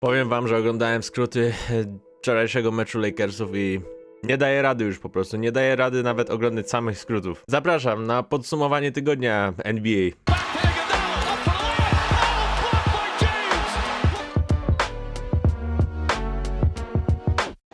Powiem wam, że oglądałem skróty e, wczorajszego meczu Lakersów i nie daję rady już po prostu. Nie daję rady nawet oglądać samych skrótów. Zapraszam na podsumowanie tygodnia NBA.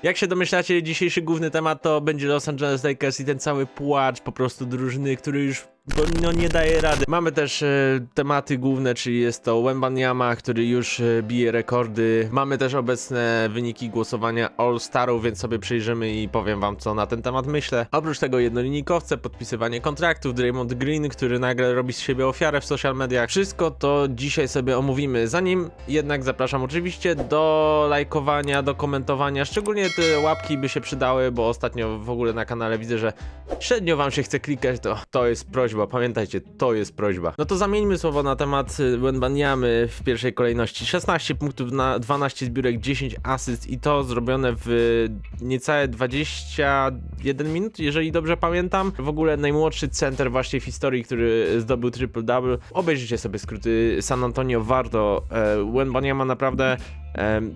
Jak się domyślacie, dzisiejszy główny temat to będzie Los Angeles Lakers i ten cały płacz po prostu drużyny, który już no, no nie daje rady. Mamy też e, tematy główne, czyli jest to Wembanyama, który już e, bije rekordy. Mamy też obecne wyniki głosowania All-Starów, więc sobie przyjrzymy i powiem wam, co na ten temat myślę. Oprócz tego jednolinijkowce, podpisywanie kontraktów, Draymond Green, który nagle robi z siebie ofiarę w social mediach. Wszystko to dzisiaj sobie omówimy. Zanim jednak zapraszam oczywiście do lajkowania, do komentowania, szczególnie te łapki by się przydały, bo ostatnio w ogóle na kanale widzę, że średnio wam się chce klikać, to to jest prośba, pamiętajcie, to jest prośba. No to zamieńmy słowo na temat y, Wembaniamy w pierwszej kolejności. 16 punktów na 12 zbiórek, 10 asyst i to zrobione w niecałe 21 minut, jeżeli dobrze pamiętam. W ogóle najmłodszy center właśnie w historii, który zdobył triple-double. Obejrzyjcie sobie skróty San Antonio, warto. E, Wembaniama naprawdę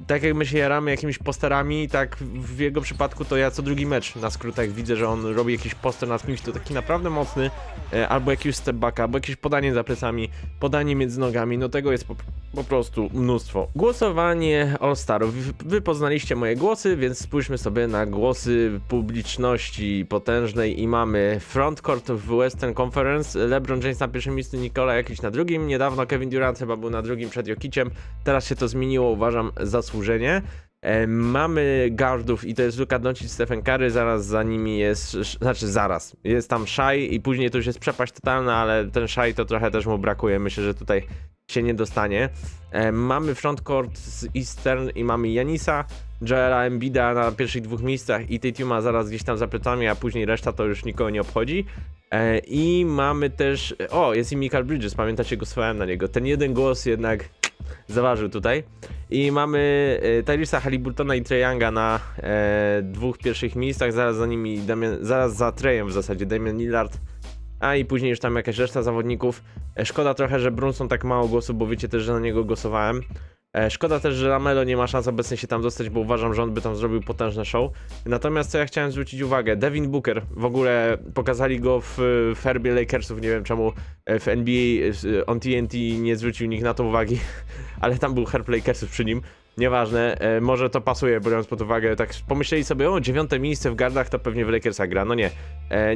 tak jak my się jaramy jakimiś posterami, tak w jego przypadku to ja co drugi mecz na skrótach widzę, że on robi jakiś poster na kimś, to taki naprawdę mocny, e, albo jakiś step backa, albo jakieś podanie za plecami, podanie między nogami, no tego jest po, po prostu mnóstwo. Głosowanie All-Starów. Wy, wy poznaliście moje głosy, więc spójrzmy sobie na głosy publiczności potężnej i mamy frontcourt w Western Conference, LeBron James na pierwszym miejscu, Nikola jakiś na drugim, niedawno Kevin Durant chyba był na drugim przed Jokiciem, teraz się to zmieniło, uważam, zasłużenie. E, mamy guardów i to jest Luka Doncic, Stephen Curry, zaraz za nimi jest, znaczy zaraz, jest tam Shai i później to już jest przepaść totalna, ale ten Shai to trochę też mu brakuje, myślę, że tutaj się nie dostanie. E, mamy frontcourt z Eastern i mamy Janisa, Joela Embida na pierwszych dwóch miejscach i Tatuma zaraz gdzieś tam za plecami, a później reszta to już nikogo nie obchodzi. E, I mamy też, o jest i Michael Bridges, pamiętacie, głosowałem na niego. Ten jeden głos jednak zaważył tutaj. I mamy e, Tyrisa Halliburtona i Trae Younga na e, dwóch pierwszych miejscach, zaraz za nimi, Damian, zaraz za Treyem w zasadzie, Damian Lillard, a i później już tam jakaś reszta zawodników. E, szkoda trochę, że Brunson tak mało głosów, bo wiecie też, że na niego głosowałem. E, szkoda też, że Lamelo nie ma szans obecnie się tam dostać, bo uważam, że on by tam zrobił potężne show. Natomiast co ja chciałem zwrócić uwagę, Devin Booker, w ogóle pokazali go w, herbie Lakersów, nie wiem czemu e, w NBA e, on TNT nie zwrócił nikt na to uwagi, ale tam był herb Lakersów przy nim. Nieważne, może to pasuje, biorąc pod uwagę, tak pomyśleli sobie, o, dziewiąte miejsce w gardach, to pewnie w Lakersach gra. No nie,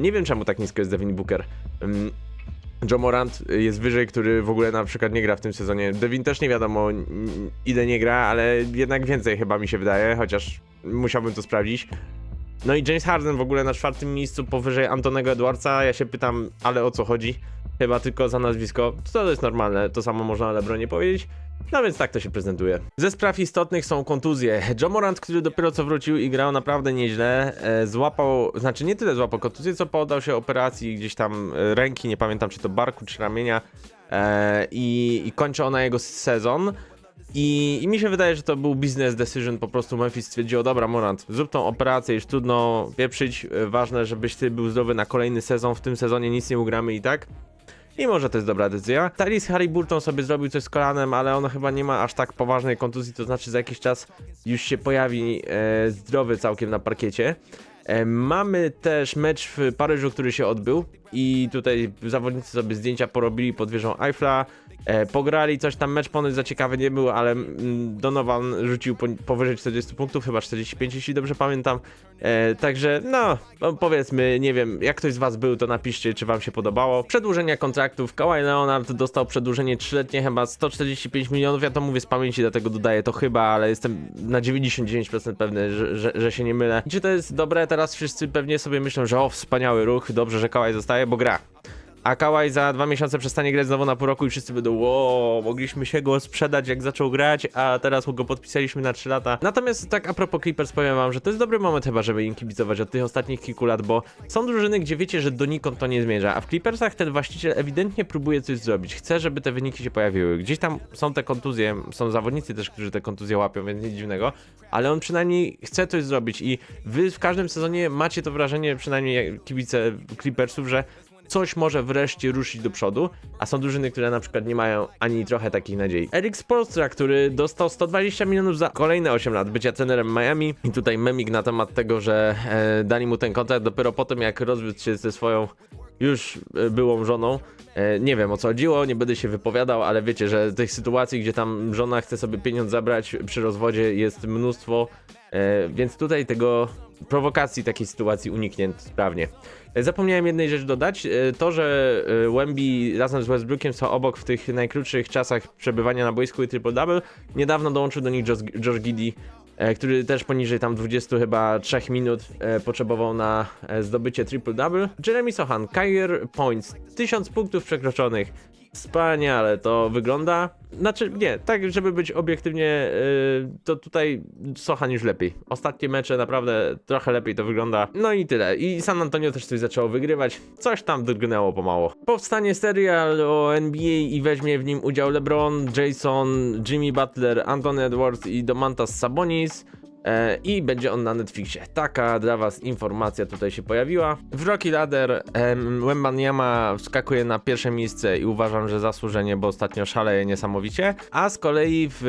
nie wiem czemu tak nisko jest Devin Booker. Joe Morant jest wyżej, który w ogóle na przykład nie gra w tym sezonie. Devin też nie wiadomo ile nie gra, ale jednak więcej chyba mi się wydaje, chociaż musiałbym to sprawdzić. No i James Harden w ogóle na czwartym miejscu powyżej Antonego Edwardsa. Ja się pytam, ale o co chodzi? Chyba tylko za nazwisko. To jest normalne, to samo można o LeBronie powiedzieć. No więc tak to się prezentuje. Ze spraw istotnych są kontuzje. Joe Morant, który dopiero co wrócił i grał naprawdę nieźle, e, złapał, znaczy nie tyle złapał kontuzję, co poddał się operacji gdzieś tam e, ręki, nie pamiętam czy to barku, czy ramienia e, i, i kończy ona jego sezon. I, I mi się wydaje, że to był business decision, po prostu Memphis stwierdziło, dobra Morant, zrób tą operację, już trudno pieprzyć, e, ważne, żebyś ty był zdrowy na kolejny sezon, w tym sezonie nic nie ugramy i tak. I może to jest dobra decyzja. Tyrese Halliburton sobie zrobił coś z kolanem, ale on chyba nie ma aż tak poważnej kontuzji, to znaczy za jakiś czas już się pojawi e, zdrowy całkiem na parkiecie. E, mamy też mecz w Paryżu, który się odbył i tutaj zawodnicy sobie zdjęcia porobili pod wieżą Eiffla, e, pograli coś tam, mecz ponoć za ciekawy nie był, ale mm, Donovan rzucił po, powyżej 40 punktów, chyba 45 jeśli dobrze pamiętam, e, także no, no powiedzmy, nie wiem, jak ktoś z was był, to napiszcie, czy wam się podobało. Przedłużenia kontraktów, Kawhi Leonard dostał przedłużenie 3-letnie, chyba 145 milionów, ja to mówię z pamięci, dlatego dodaję to chyba, ale jestem na 99% pewny, że, że, że się nie mylę. Czy to jest dobre? Teraz wszyscy pewnie sobie myślą, że o, wspaniały ruch, dobrze, że Kawhi zostaje, bo gra. A Kawhi za dwa miesiące przestanie grać znowu na pół roku i wszyscy będą wow, mogliśmy się go sprzedać jak zaczął grać, a teraz go podpisaliśmy na 3 lata. Natomiast tak a propos Clippers powiem wam, że to jest dobry moment chyba, żeby im kibicować od tych ostatnich kilku lat, bo są drużyny, gdzie wiecie, że donikąd to nie zmierza, a w Clippersach ten właściciel ewidentnie próbuje coś zrobić. Chce, żeby te wyniki się pojawiły. Gdzieś tam są te kontuzje, są zawodnicy też, którzy te kontuzje łapią, więc nic dziwnego, ale on przynajmniej chce coś zrobić i wy w każdym sezonie macie to wrażenie, przynajmniej kibice Clippersów, że coś może wreszcie ruszyć do przodu, a są drużyny, które na przykład nie mają ani trochę takich nadziei. Eric Spolstra, który dostał 120 milionów za kolejne 8 lat bycia trenerem Miami i tutaj memik na temat tego, że e, dali mu ten kontrakt dopiero po tym, jak rozwiódł się ze swoją już e, byłą żoną. E, nie wiem o co chodziło, nie będę się wypowiadał, ale wiecie, że tych sytuacji, gdzie tam żona chce sobie pieniądz zabrać przy rozwodzie jest mnóstwo, e, więc tutaj tego prowokacji takiej sytuacji uniknie sprawnie. E, Zapomniałem jednej rzeczy dodać, e, to, że Wemby razem z Westbrookiem są obok w tych najkrótszych czasach przebywania na boisku i triple-double, niedawno dołączył do nich Josh, Josh Giddy, który też poniżej tam 20 chyba 3 minut potrzebował na zdobycie triple-double. Jeremy Sohan, career points, 1000 punktów przekroczonych. Wspaniale to wygląda. Znaczy, nie, tak, żeby być obiektywnie, yy, to tutaj Sohan już lepiej. Ostatnie mecze naprawdę trochę lepiej to wygląda. No i tyle. I San Antonio też coś zaczęło wygrywać. Coś tam drgnęło pomału. Powstanie serial o NBA i weźmie w nim udział LeBron, Jason, Jimmy Butler, Anthony Edwards i Domantas Sabonis. E, I będzie on na Netflixie. Taka dla was informacja tutaj się pojawiła. W Rocky Ladder em, Wembanyama wskakuje na pierwsze miejsce i uważam, że zasłużenie, bo ostatnio szaleje niesamowicie. A z kolei w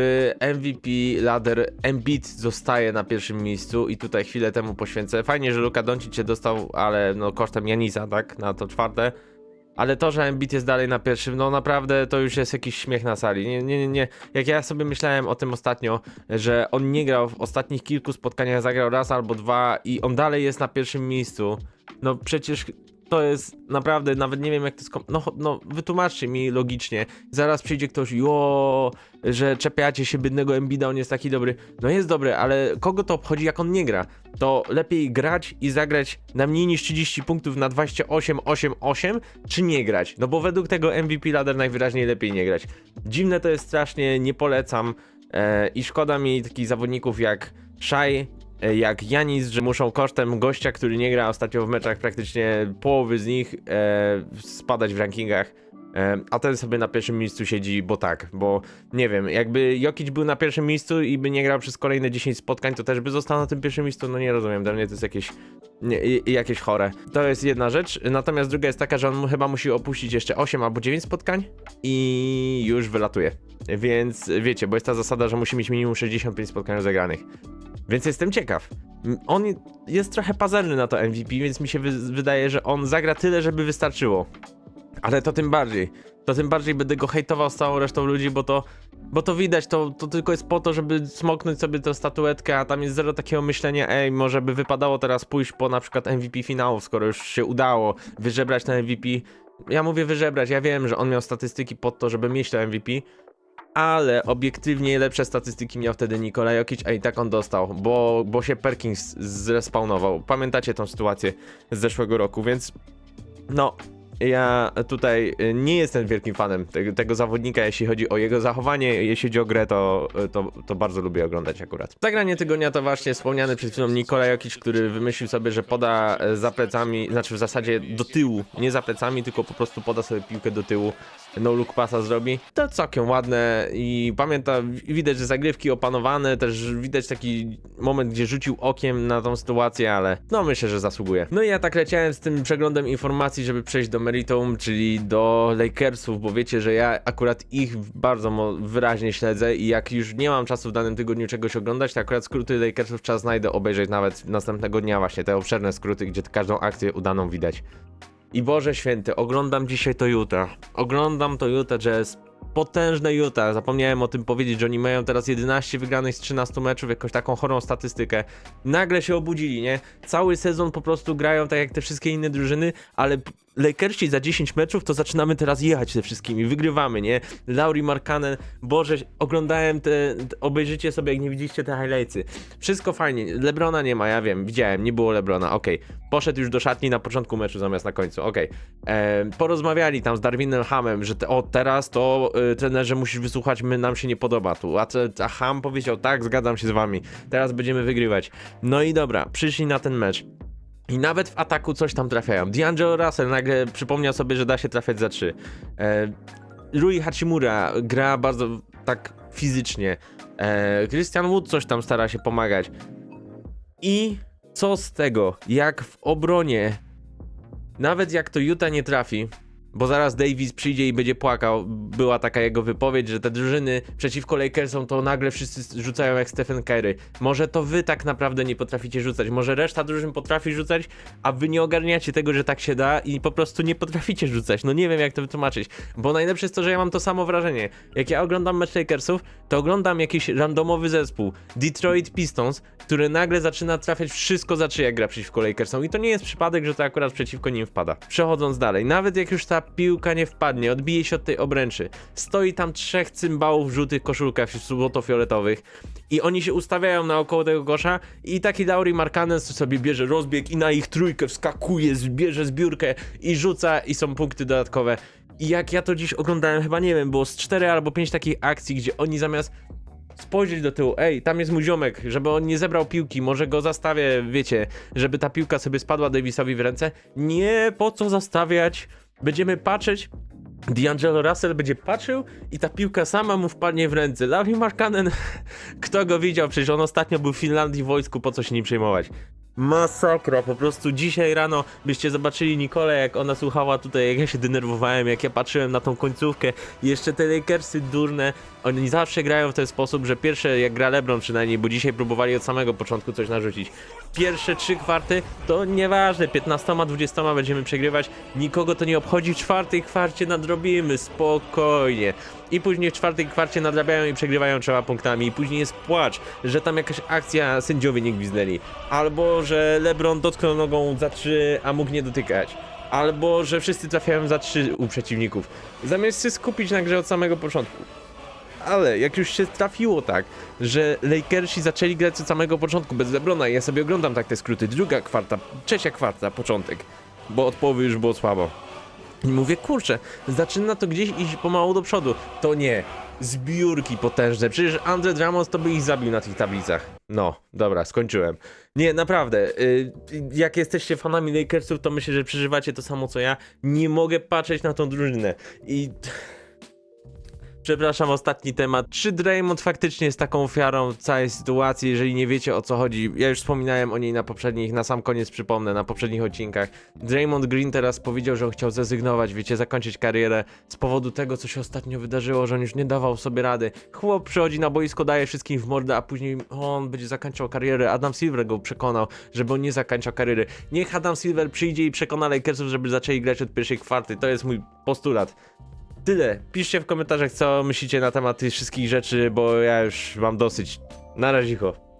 MVP Ladder Embiid zostaje na pierwszym miejscu i tutaj chwilę temu poświęcę. Fajnie, że Luka Doncic się dostał, ale no kosztem Janisa, tak, na to czwarte. Ale to, że Embiid jest dalej na pierwszym, no naprawdę to już jest jakiś śmiech na sali. Nie, nie, nie, nie. Jak ja sobie myślałem o tym ostatnio, że on nie grał w ostatnich kilku spotkaniach, zagrał raz albo dwa i on dalej jest na pierwszym miejscu. No przecież to jest naprawdę, nawet nie wiem jak to skom... No, no wytłumaczcie mi logicznie. Zaraz przyjdzie ktoś, jo, że czepiacie się bydnego Embida, on jest taki dobry. No jest dobry, ale kogo to obchodzi jak on nie gra? To lepiej grać i zagrać na mniej niż 30 punktów na 28, 8, 8, czy nie grać? No bo według tego MVP ladder najwyraźniej lepiej nie grać. Dziwne to jest strasznie, nie polecam e, i szkoda mi takich zawodników jak Shai, jak Janis, że muszą kosztem gościa, który nie gra ostatnio w meczach praktycznie połowy z nich e, spadać w rankingach. E, a ten sobie na pierwszym miejscu siedzi, bo tak, bo nie wiem, jakby Jokic był na pierwszym miejscu i by nie grał przez kolejne 10 spotkań, to też by został na tym pierwszym miejscu, no nie rozumiem, dla mnie to jest jakieś, nie, jakieś chore. To jest jedna rzecz, natomiast druga jest taka, że on chyba musi opuścić jeszcze 8 albo 9 spotkań i już wylatuje. Więc wiecie, bo jest ta zasada, że musi mieć minimum 65 spotkań rozegranych. Więc jestem ciekaw. On jest trochę pazerny na to MVP, więc mi się wy wydaje, że on zagra tyle, żeby wystarczyło. Ale to tym bardziej. To tym bardziej będę go hejtował z całą resztą ludzi, bo to, bo to widać, to, to tylko jest po to, żeby smoknąć sobie tę statuetkę, a tam jest zero takiego myślenia, ej, może by wypadało teraz pójść po na przykład MVP finałów, skoro już się udało wyżebrać na MVP. Ja mówię wyżebrać, ja wiem, że on miał statystyki pod to, żeby mieć to MVP, ale obiektywnie lepsze statystyki miał wtedy Nikola Jokic, a i tak on dostał, bo, bo się Perkins zrespawnował. Pamiętacie tą sytuację z zeszłego roku, więc no, ja tutaj y, nie jestem wielkim fanem tego, tego zawodnika, jeśli chodzi o jego zachowanie, jeśli chodzi o grę, to, to, to bardzo lubię oglądać akurat. Zagranie tygodnia to właśnie wspomniany przed chwilą Nikola Jokic, który wymyślił sobie, że poda e, za plecami, znaczy w zasadzie do tyłu, nie za plecami, tylko po prostu poda sobie piłkę do tyłu, no look pasa zrobi. To całkiem ładne i pamięta, widać, że zagrywki opanowane, też widać taki moment, gdzie rzucił okiem na tą sytuację, ale no myślę, że zasługuje. No i ja tak leciałem z tym przeglądem informacji, żeby przejść do meritum, czyli do Lakersów, bo wiecie, że ja akurat ich bardzo wyraźnie śledzę i jak już nie mam czasu w danym tygodniu czegoś oglądać, to akurat skróty Lakersów czas znajdę obejrzeć nawet następnego dnia właśnie, te obszerne skróty, gdzie każdą akcję udaną widać. I Boże Święty, oglądam dzisiaj to Utah. Oglądam to Utah Jazz. Potężne Utah. Zapomniałem o tym powiedzieć, że oni mają teraz 11 wygranych z 13 meczów, jakąś taką chorą statystykę. Nagle się obudzili, nie? Cały sezon po prostu grają tak jak te wszystkie inne drużyny, ale Lakersi za 10 meczów to zaczynamy teraz jechać ze wszystkimi, wygrywamy, nie? Lauri Markanen, Boże, oglądałem te, te, obejrzyjcie sobie jak nie widzieliście te highlightsy. Wszystko fajnie, Lebrona nie ma, ja wiem, widziałem, nie było Lebrona, okej. Poszedł już do szatni na początku meczu zamiast na końcu, okej. E, Porozmawiali tam z Darwinem Hamem, że te, o teraz to y, trenerze musisz wysłuchać, my nam się nie podoba tu. A, a Ham powiedział, tak, zgadzam się z wami, teraz będziemy wygrywać. No i dobra, przyszli na ten mecz. I nawet w ataku coś tam trafiają. D'Angelo Russell nagle przypomniał sobie, że da się trafiać za trzy. E, Rui Hachimura gra bardzo tak fizycznie. E, Christian Wood coś tam stara się pomagać. I co z tego, jak w obronie nawet jak to Utah nie trafi, bo zaraz Davis przyjdzie i będzie płakał. Była taka jego wypowiedź, że te drużyny przeciwko Lakersom to nagle wszyscy rzucają jak Stephen Curry. Może to wy tak naprawdę nie potraficie rzucać. Może reszta drużyn potrafi rzucać, a wy nie ogarniacie tego, że tak się da i po prostu nie potraficie rzucać. No nie wiem jak to wytłumaczyć. Bo najlepsze jest to, że ja mam to samo wrażenie. Jak ja oglądam mecz Lakersów, to oglądam jakiś randomowy zespół. Detroit Pistons, który nagle zaczyna trafiać wszystko za trzy gra przeciwko Lakersom. I to nie jest przypadek, że to akurat przeciwko nim wpada. Przechodząc dalej, nawet jak już ta piłka nie wpadnie, odbije się od tej obręczy, stoi tam trzech cymbałów w żółtych koszulkach złoto-fioletowych i oni się ustawiają naokoło tego kosza i taki Lauri Markkanen sobie bierze rozbieg i na ich trójkę wskakuje, bierze zbiórkę i rzuca i są punkty dodatkowe. I jak ja to dziś oglądałem, chyba nie wiem, było z 4 albo 5 takich akcji, gdzie oni zamiast spojrzeć do tyłu, ej, tam jest mój ziomek, żeby on nie zebrał piłki, może go zastawię, wiecie, żeby ta piłka sobie spadła Davisowi w ręce. Nie, po co zastawiać? Będziemy patrzeć, D'Angelo Russell będzie patrzył i ta piłka sama mu wpadnie w ręce. Larry Markkanen, kto go widział? Przecież on ostatnio był w Finlandii w wojsku, po co się nim przejmować? Masakra, po prostu dzisiaj rano byście zobaczyli Nikolę, jak ona słuchała tutaj, jak ja się denerwowałem, jak ja patrzyłem na tą końcówkę. Jeszcze te Lakersy durne, oni zawsze grają w ten sposób, że pierwsze, jak gra LeBron przynajmniej, bo dzisiaj próbowali od samego początku coś narzucić. Pierwsze trzy kwarty to nieważne, 15-20 będziemy przegrywać, nikogo to nie obchodzi, w czwartej kwarcie nadrobimy, spokojnie. I później w czwartej kwarcie nadrabiają i przegrywają trzema punktami. I później jest płacz, że tam jakaś akcja sędziowie nie gwizdnęli. Albo, że LeBron dotknął nogą za trzy, a mógł nie dotykać. Albo, że wszyscy trafiają za trzy u przeciwników. Zamiast się skupić na grze od samego początku. Ale jak już się trafiło tak, że Lakersi zaczęli grać od samego początku bez LeBrona i ja sobie oglądam tak te skróty, druga kwarta, trzecia kwarta, początek, bo od połowy już było słabo. I mówię, kurczę, zaczyna to gdzieś iść pomału do przodu. To nie, zbiórki potężne, przecież Andre Drummond to by ich zabił na tych tablicach. No, dobra, skończyłem. Nie, naprawdę, y, jak jesteście fanami Lakersów, to myślę, że przeżywacie to samo co ja. Nie mogę patrzeć na tą drużynę i... Przepraszam, ostatni temat. Czy Draymond faktycznie jest taką ofiarą całej sytuacji, jeżeli nie wiecie o co chodzi? Ja już wspominałem o niej na poprzednich, na sam koniec przypomnę, na poprzednich odcinkach. Draymond Green teraz powiedział, że on chciał zrezygnować, wiecie, zakończyć karierę z powodu tego, co się ostatnio wydarzyło, że on już nie dawał sobie rady. Chłop przychodzi na boisko, daje wszystkim w mordę, a później on będzie zakończał karierę. Adam Silver go przekonał, żeby on nie zakończał kariery. Niech Adam Silver przyjdzie i przekona Lakersów, żeby zaczęli grać od pierwszej kwarty. To jest mój postulat. Tyle. Piszcie w komentarzach, co myślicie na temat tych wszystkich rzeczy, bo ja już mam dosyć. Na razie, ho.